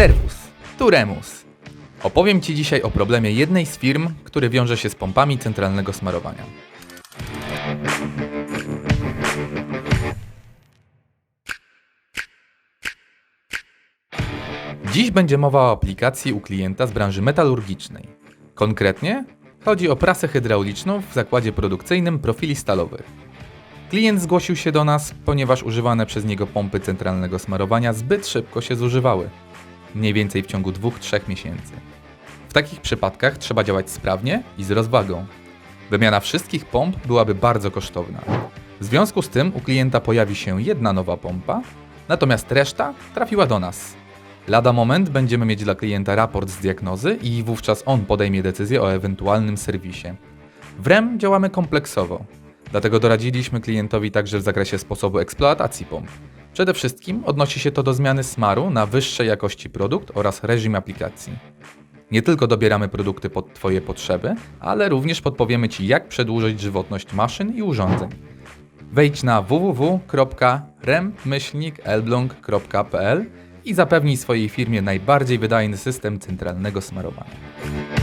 Servus, tu Remus. Opowiem Ci dzisiaj o problemie jednej z firm, który wiąże się z pompami centralnego smarowania. Dziś będzie mowa o aplikacji u klienta z branży metalurgicznej. Konkretnie chodzi o prasę hydrauliczną w zakładzie produkcyjnym profili stalowych. Klient zgłosił się do nas, ponieważ używane przez niego pompy centralnego smarowania zbyt szybko się zużywały. Mniej więcej w ciągu 2-3 miesięcy. W takich przypadkach trzeba działać sprawnie i z rozwagą. Wymiana wszystkich pomp byłaby bardzo kosztowna. W związku z tym u klienta pojawi się jedna nowa pompa, natomiast reszta trafiła do nas. Lada moment będziemy mieć dla klienta raport z diagnozy i wówczas on podejmie decyzję o ewentualnym serwisie. W REM działamy kompleksowo, dlatego doradziliśmy klientowi także w zakresie sposobu eksploatacji pomp. Przede wszystkim odnosi się to do zmiany smaru na wyższej jakości produkt oraz reżim aplikacji. Nie tylko dobieramy produkty pod Twoje potrzeby, ale również podpowiemy Ci, jak przedłużyć żywotność maszyn i urządzeń. Wejdź na www.rem-elbląg.pl i zapewnij swojej firmie najbardziej wydajny system centralnego smarowania.